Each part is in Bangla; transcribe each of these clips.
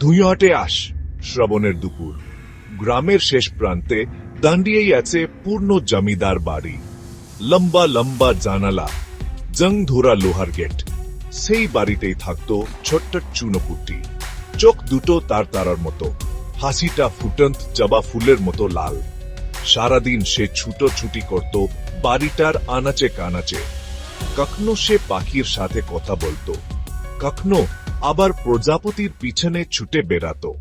ধুইয়াটে আস, শ্রাবণের দুপুর। গ্রামের শেষ প্রান্তে দাঁড়িয়েই আছে পূর্ণ জমিদার বাড়ি। লম্বা লম্বা জানালা, জং ধরা লোহার গেট। সেই বাড়িতেই থাকতো ছোট্ট চুনোপুটি চোখ দুটো তার তারার মতো। হাসিটা ফুটন্ত জবা ফুলের মতো লাল। সারাদিন সে ছুটোছুটি করত বাড়িটার আনাচে কানাচে। কখনো সে পাখির সাথে কথা বলতো। কখনো আবার প্রজাপতির পিছনে ছুটে বেড়াতো।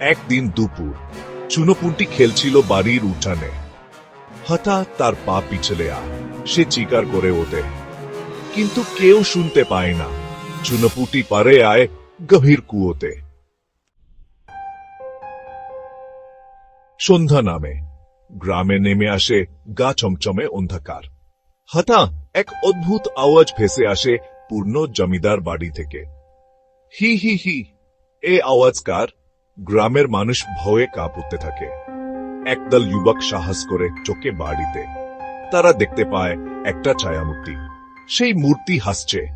একদিন দুপুর, চুনোপুনটি খেলছিল বাড়ির উঠানে। হঠাৎ তার পা পিছলে আ, সে চিকার করে ওঠে। কিন্তু কেউ শুনতে পায় না। চুনোপুটি পারে আয়, গভীর কুয়োতে। সন্ধ্যা নামে। গ্রামে নেমে আসে গা চমচমে অন্ধকার। হতা এক অদ্ভুত আওয়াজ ভেসে আসে পূর্ণ জমিদার বাড়ি থেকে। হি হি হি, এ আওয়াজকার গ্রামের মানুষ ভয়ে কাঁপুতে থাকে। একদল যুবক সাহস করে চোখে বাড়িতে। তারা দেখতে পায় একটা ছায়ামূর্তি। সেই মূর্তি হাসছে।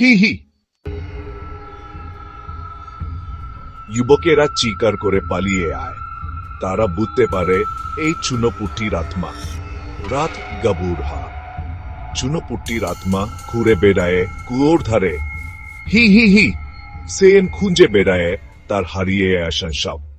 হি হি। যুবকেরা চিকার করে পালিয়ে আয়। তারা বুঝতে পারে এই চুনোপুটির আত্মা। রাত গাবুরহা চুনোপুটির আত্মা ঘুরে বেড়ায় কুয়োর ধারে। হি হি হি, সেন খুঁজে বেড়ায় তার হারিয়ে আসেন সব